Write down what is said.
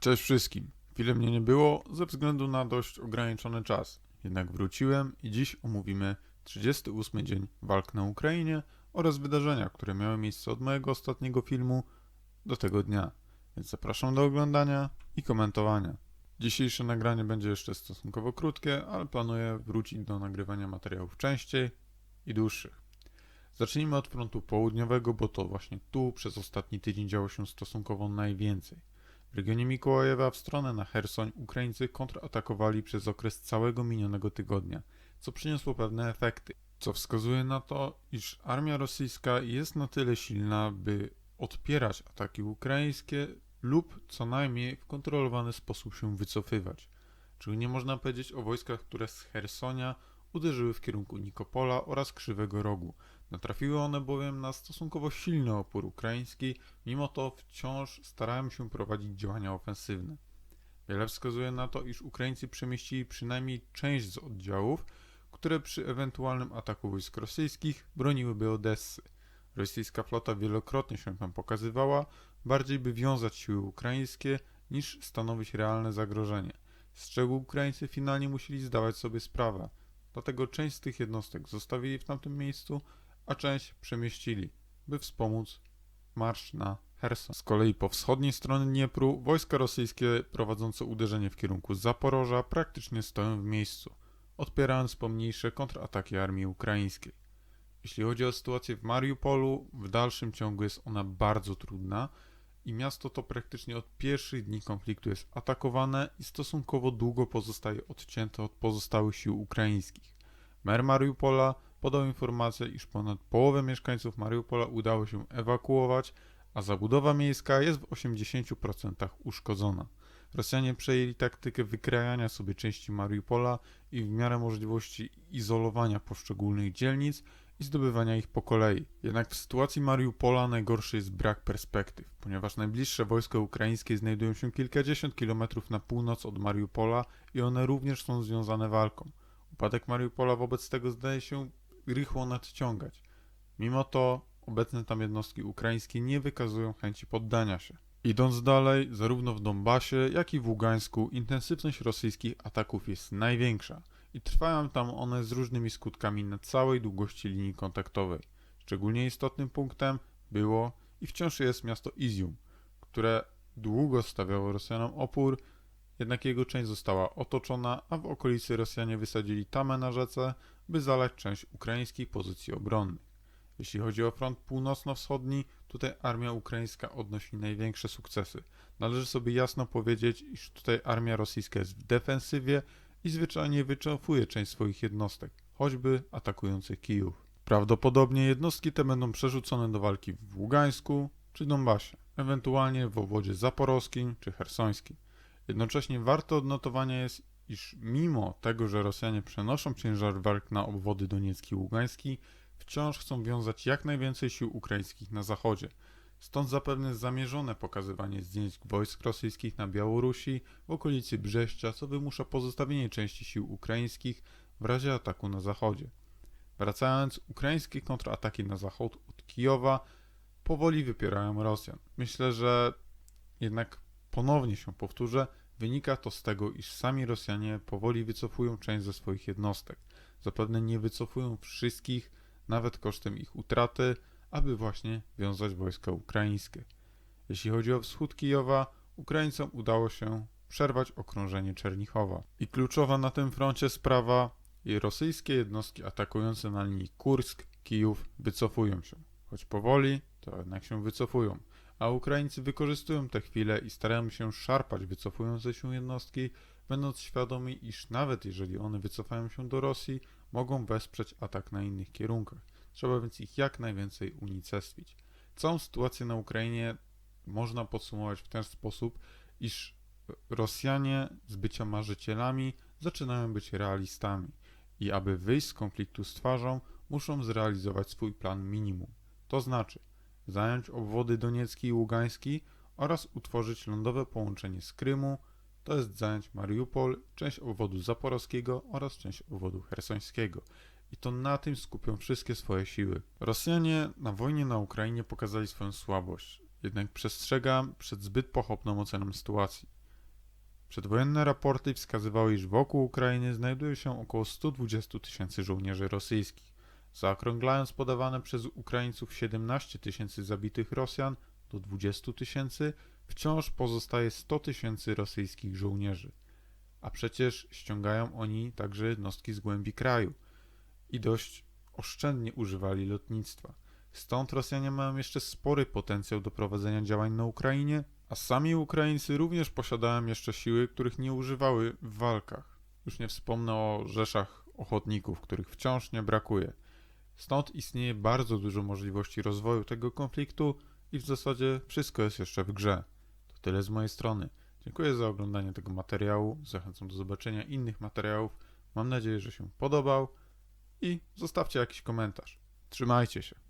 Cześć wszystkim. Chwilę mnie nie było ze względu na dość ograniczony czas. Jednak wróciłem i dziś omówimy 38 dzień walk na Ukrainie oraz wydarzenia, które miały miejsce od mojego ostatniego filmu do tego dnia. Więc zapraszam do oglądania i komentowania. Dzisiejsze nagranie będzie jeszcze stosunkowo krótkie, ale planuję wrócić do nagrywania materiałów częściej i dłuższych. Zacznijmy od frontu południowego, bo to właśnie tu przez ostatni tydzień działo się stosunkowo najwięcej. W regionie Mikołajewa w stronę na Hersoń Ukraińcy kontratakowali przez okres całego minionego tygodnia, co przyniosło pewne efekty, co wskazuje na to, iż armia rosyjska jest na tyle silna, by odpierać ataki ukraińskie lub co najmniej w kontrolowany sposób się wycofywać. Czyli nie można powiedzieć o wojskach, które z Hersonia uderzyły w kierunku Nikopola oraz Krzywego Rogu. Natrafiły one bowiem na stosunkowo silny opór ukraiński, mimo to wciąż starają się prowadzić działania ofensywne. Wiele wskazuje na to, iż Ukraińcy przemieścili przynajmniej część z oddziałów, które przy ewentualnym ataku wojsk rosyjskich broniłyby Odessy. Rosyjska flota wielokrotnie się tam pokazywała, bardziej by wiązać siły ukraińskie niż stanowić realne zagrożenie, z czego Ukraińcy finalnie musieli zdawać sobie sprawę. Dlatego część z tych jednostek zostawili w tamtym miejscu, a część przemieścili, by wspomóc marsz na Herson. Z kolei po wschodniej stronie Dniepru wojska rosyjskie prowadzące uderzenie w kierunku Zaporoża praktycznie stoją w miejscu, odpierając pomniejsze kontrataki armii ukraińskiej. Jeśli chodzi o sytuację w Mariupolu, w dalszym ciągu jest ona bardzo trudna i miasto to praktycznie od pierwszych dni konfliktu jest atakowane i stosunkowo długo pozostaje odcięte od pozostałych sił ukraińskich. Mer Mariupola podał informację, iż ponad połowę mieszkańców Mariupola udało się ewakuować, a zabudowa miejska jest w 80% uszkodzona. Rosjanie przejęli taktykę wykrajania sobie części Mariupola i w miarę możliwości izolowania poszczególnych dzielnic i zdobywania ich po kolei. Jednak w sytuacji Mariupola najgorszy jest brak perspektyw, ponieważ najbliższe wojska ukraińskie znajdują się kilkadziesiąt kilometrów na północ od Mariupola i one również są związane walką. Upadek Mariupola wobec tego zdaje się rychło nadciągać. Mimo to obecne tam jednostki ukraińskie nie wykazują chęci poddania się. Idąc dalej, zarówno w Donbasie, jak i w Ługańsku intensywność rosyjskich ataków jest największa i trwają tam one z różnymi skutkami na całej długości linii kontaktowej. Szczególnie istotnym punktem było i wciąż jest miasto Izium, które długo stawiało Rosjanom opór, jednak jego część została otoczona, a w okolicy Rosjanie wysadzili tamę na rzece, by zalać część ukraińskich pozycji obronnych. Jeśli chodzi o front północno-wschodni, tutaj armia ukraińska odnosi największe sukcesy. Należy sobie jasno powiedzieć, iż tutaj armia rosyjska jest w defensywie i zwyczajnie wycofuje część swoich jednostek, choćby atakujących Kijów. Prawdopodobnie jednostki te będą przerzucone do walki w Ługańsku czy Donbasie, ewentualnie w obwodzie zaporowskim czy hersońskim. Jednocześnie warte odnotowania jest, iż mimo tego, że Rosjanie przenoszą ciężar walk na obwody doniecki i ługański, wciąż chcą wiązać jak najwięcej sił ukraińskich na zachodzie. Stąd zapewne zamierzone pokazywanie zdjęć wojsk rosyjskich na Białorusi w okolicy Brześcia, co wymusza pozostawienie części sił ukraińskich w razie ataku na zachodzie. Wracając, ukraińskie kontrataki na zachód od Kijowa powoli wypierają Rosjan. Myślę, że jednak ponownie się powtórzę, wynika to z tego, iż sami Rosjanie powoli wycofują część ze swoich jednostek. Zapewne nie wycofują wszystkich, nawet kosztem ich utraty, aby właśnie wiązać wojska ukraińskie. Jeśli chodzi o wschód Kijowa, Ukraińcom udało się przerwać okrążenie Czernichowa. I kluczowa na tym froncie sprawa, i rosyjskie jednostki atakujące na linii Kursk, Kijów wycofują się. Choć powoli, to jednak się wycofują. A Ukraińcy wykorzystują te chwile i starają się szarpać wycofujące się jednostki, będąc świadomi, iż nawet jeżeli one wycofają się do Rosji, mogą wesprzeć atak na innych kierunkach. Trzeba więc ich jak najwięcej unicestwić. Całą sytuację na Ukrainie można podsumować w ten sposób, iż Rosjanie z bycia marzycielami zaczynają być realistami i aby wyjść z konfliktu z twarzą, muszą zrealizować swój plan minimum. To znaczy zająć obwody Doniecki i Ługański oraz utworzyć lądowe połączenie z Krymu, to jest zająć Mariupol, część obwodu zaporowskiego oraz część obwodu hersońskiego. I to na tym skupią wszystkie swoje siły. Rosjanie na wojnie na Ukrainie pokazali swoją słabość, jednak przestrzegam przed zbyt pochopną oceną sytuacji. Przedwojenne raporty wskazywały, iż wokół Ukrainy znajduje się około 120 tysięcy żołnierzy rosyjskich. Zaokrąglając podawane przez Ukraińców 17 tysięcy zabitych Rosjan do 20 tysięcy, wciąż pozostaje 100 tysięcy rosyjskich żołnierzy. A przecież ściągają oni także jednostki z głębi kraju i dość oszczędnie używali lotnictwa. Stąd Rosjanie mają jeszcze spory potencjał do prowadzenia działań na Ukrainie, a sami Ukraińcy również posiadają jeszcze siły, których nie używały w walkach. Już nie wspomnę o rzeszach ochotników, których wciąż nie brakuje. Stąd istnieje bardzo dużo możliwości rozwoju tego konfliktu i w zasadzie wszystko jest jeszcze w grze. To tyle z mojej strony. Dziękuję za oglądanie tego materiału. Zachęcam do zobaczenia innych materiałów. Mam nadzieję, że się podobał i zostawcie jakiś komentarz. Trzymajcie się.